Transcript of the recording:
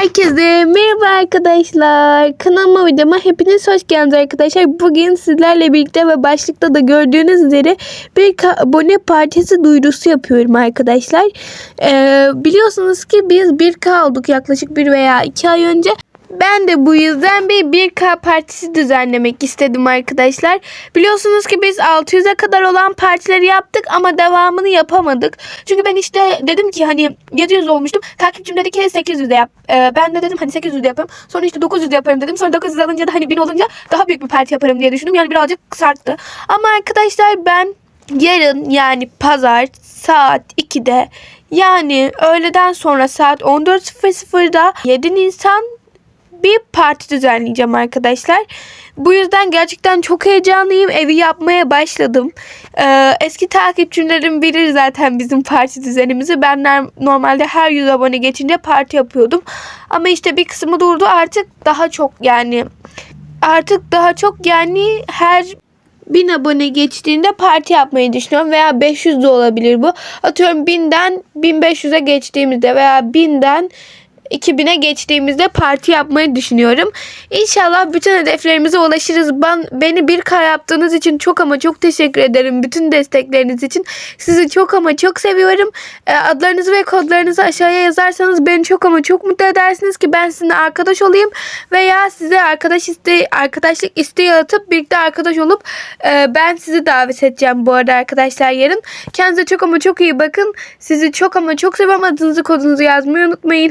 Herkese merhaba arkadaşlar. Kanalıma videoma hepiniz hoş geldiniz arkadaşlar. Bugün sizlerle birlikte ve başlıkta da gördüğünüz üzere bir abone partisi duyurusu yapıyorum arkadaşlar. Ee, biliyorsunuz ki biz 1K olduk yaklaşık bir veya iki ay önce. Ben de bu yüzden bir 1K partisi düzenlemek istedim arkadaşlar. Biliyorsunuz ki biz 600'e kadar olan partileri yaptık ama devamını yapamadık. Çünkü ben işte dedim ki hani 700 olmuştum. Takipçim dedi ki 800'de yap. Ee, ben de dedim hani 800'de yaparım. Sonra işte 900'de yaparım dedim. Sonra 900 alınca da hani 1000 olunca daha büyük bir parti yaparım diye düşündüm. Yani birazcık sarktı. Ama arkadaşlar ben yarın yani pazar saat 2'de yani öğleden sonra saat 14.00'da 7 Nisan bir parti düzenleyeceğim arkadaşlar. Bu yüzden gerçekten çok heyecanlıyım. Evi yapmaya başladım. Ee, eski takipçilerim bilir zaten bizim parti düzenimizi. Ben normalde her 100 abone geçince parti yapıyordum. Ama işte bir kısmı durdu. Artık daha çok yani artık daha çok yani her 1000 abone geçtiğinde parti yapmayı düşünüyorum veya 500 de olabilir bu. Atıyorum 1000'den 1500'e geçtiğimizde veya 1000'den 2000'e geçtiğimizde parti yapmayı düşünüyorum. İnşallah bütün hedeflerimize ulaşırız. Ben, beni bir kar yaptığınız için çok ama çok teşekkür ederim. Bütün destekleriniz için. Sizi çok ama çok seviyorum. Ee, adlarınızı ve kodlarınızı aşağıya yazarsanız beni çok ama çok mutlu edersiniz ki ben sizinle arkadaş olayım. Veya size arkadaş isteği, arkadaşlık isteği atıp birlikte arkadaş olup e, ben sizi davet edeceğim bu arada arkadaşlar yarın. Kendinize çok ama çok iyi bakın. Sizi çok ama çok seviyorum. Adınızı kodunuzu yazmayı unutmayın.